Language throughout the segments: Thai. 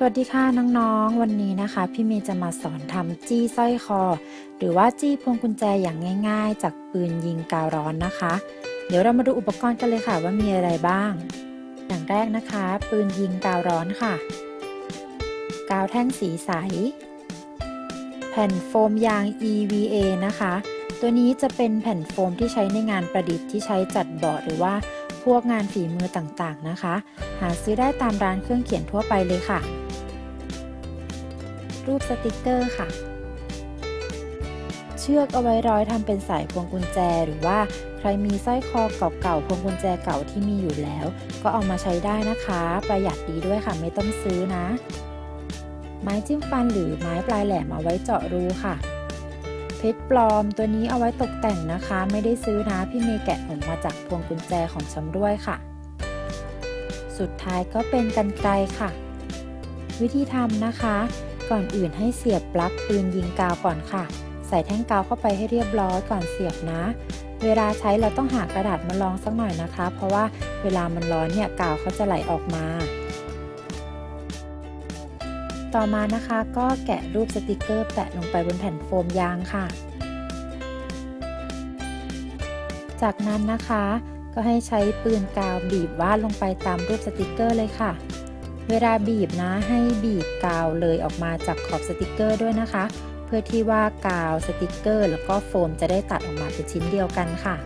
สวัสดีค่ะน้องๆ วันนี้นะคะ พี่เมย์จะมาสอนทำจี้สร้อยคอ หรือว่าจี้พวงกุญแจอย่างง่าย ๆ จากปืนยิงกาวร้อนนะคะ เดี๋ยวเรามาดูอุปกรณ์กันเลยค่ะว่ามีอะไรบ้าง อย่างแรกนะคะ ปืนยิงกาวร้อนค่ะ กาวแท่งสีใส แผ่นโฟมยาง EVA นะคะ ตัวนี้จะเป็นแผ่นโฟมที่ใช้ในงานประดิษฐ์ที่ใช้จัดบอร์ดหรือว่าพวกงานฝีมือต่างๆนะคะ หาซื้อได้ตามร้านเครื่องเขียนทั่วไปเลยค่ะ รูปสติกเกอร์ค่ะ เชือกเอาไว้ร้อยทำเป็นสายพวงกุญแจ หรือว่าใครมีสร้อยคอเก่าๆพวงกุญแจเก่าที่มีอยู่แล้ว ก็เอามาใช้ได้นะคะ ประหยัดดีด้วยค่ะไม่ต้องซื้อนะ ไม้จิ้มฟันหรือไม้ปลายแหลมเอาไว้เจาะรูค่ะเพชรปลอมตัวนี้เอาไว้ตกแต่งนะคะ ไม่ได้ซื้อนะพี่เมย์แกะออกมาจากพวงกุญแจของชำด้วยค่ะ สุดท้ายก็เป็นกันไกลค่ะ วิธีทำนะคะ ก่อนอื่นให้เสียบปลั๊กปืนยิงกาวก่อนค่ะ ใส่แท่งกาวเข้าไปให้เรียบร้อยก่อนเสียบนะ เวลาใช้เราต้องหากระดาษมาลองสักหน่อยนะคะ เพราะว่าเวลามันร้อนเนี่ยกาวเขาจะไหลออกมา ต่อมานะคะก็แกะรูปสติกเกอร์แปะลงไปบนแผ่นโฟมยางค่ะ จากนั้นนะคะ ก็ให้ใช้ปืนกาวบีบวาดลงไปตามรูปสติกเกอร์เลยค่ะ เวลาบีบนะให้บีบกาวเลยออกมาจากขอบสติกเกอร์ด้วยนะคะ เพื่อที่ว่ากาวสติกเกอร์ แล้วก็โฟมจะได้ตัดออกมาเป็นชิ้นเดียวกันค่ะ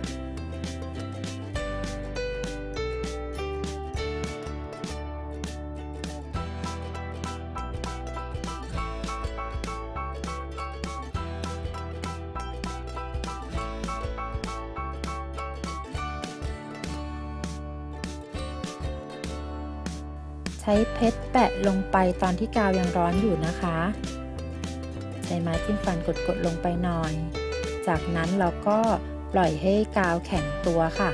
ใช้เพชรแปะลงไปตอนที่กาวยังร้อนอยู่นะคะ ใช้ไม้จิ้มฟันกดๆลงไปหน่อย จากนั้นเราก็ปล่อยให้กาวแข็งตัวค่ะ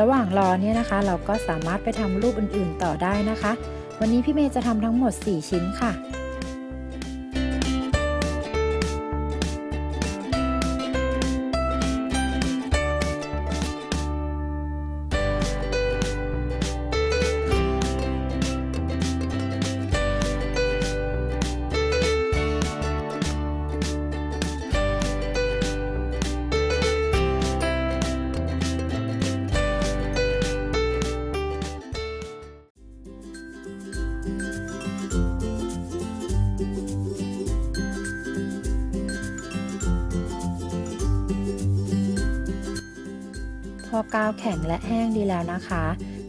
ระหว่างรอเนี่ยนะคะ เราก็สามารถไปทำรูปอื่นๆต่อได้นะคะ วันนี้พี่เมย์จะทำทั้งหมด 4 ชิ้นค่ะ พอกาวแข็งและแห้งดีแล้วนะคะ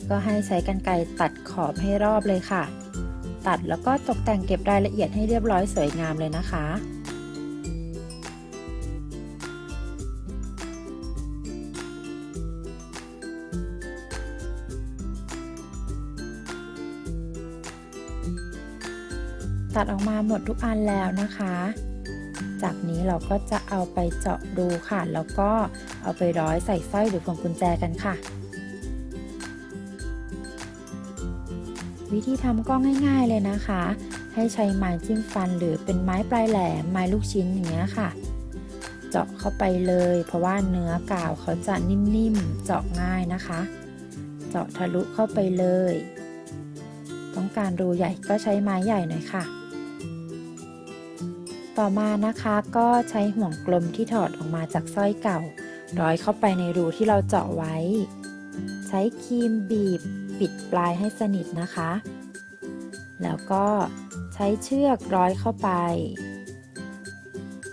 ก็ให้ใช้กรรไกรตัดขอบให้รอบเลยค่ะ ตัดแล้วก็ตกแต่งเก็บรายละเอียดให้เรียบร้อยสวยงามเลยนะคะตัดออกมาหมดทุกอันแล้วนะคะ จากนี้เราก็จะเอาไปเจาะรูค่ะ แล้วก็เอาไปร้อยใส่สร้อยหรือพวงกุญแจกันค่ะ วิธีทำก็ง่ายๆเลยนะคะ ให้ใช้ไม้จิ้มฟันหรือเป็นไม้ปลายแหลมไม้ลูกชิ้นอย่างเงี้ยค่ะ เจาะเข้าไปเลย เพราะว่าเนื้อกาวเขาจะนิ่มๆเจาะง่ายนะคะ เจาะทะลุเข้าไปเลย ต้องการรูใหญ่ก็ใช้ไม้ใหญ่หน่อยค่ะ ต่อมานะคะก็ใช้ห่วงกลมที่ถอดออกมาจากสร้อยเก่า ร้อยเข้าไปในรูที่เราเจาะไว้ ใช้ครีมบีบ ปิดปลายให้สนิทนะคะ แล้วก็ใช้เชือกร้อยเข้าไป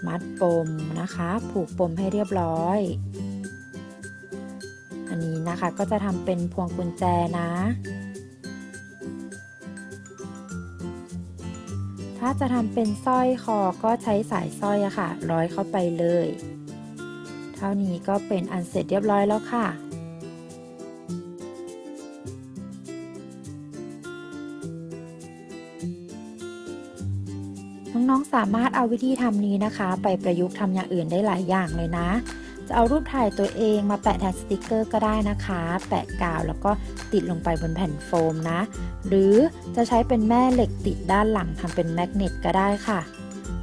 มัดปมนะคะ ผูกปมให้เรียบร้อย อันนี้นะคะก็จะทำเป็นพวงกุญแจนะ ถ้าจะทำเป็นสร้อยคอก็ใช้สายสร้อยอะค่ะ ร้อยเข้าไปเลย เท่านี้ก็เป็นอันเสร็จเรียบร้อยแล้วค่ะน้องๆสามารถเอาวิธีทำนี้นะคะ ไปประยุกต์ทำอย่างอื่นได้หลายอย่างเลยนะ จะเอารูปถ่ายตัวเองมาแปะแทนสติกเกอร์ก็ได้นะคะ แปะกาวแล้วก็ติดลงไปบนแผ่นโฟมนะ หรือจะใช้เป็นแม่เหล็กติดด้านหลังทำเป็นแมกเนตก็ได้ค่ะ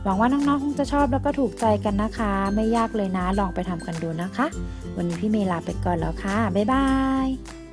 หวังว่าน้องๆคงจะชอบแล้วก็ถูกใจกันนะคะ ไม่ยากเลยนะลองไปทำกันดูนะคะ วันนี้พี่เมย์ลาไปก่อนแล้วค่ะ บ๊ายบาย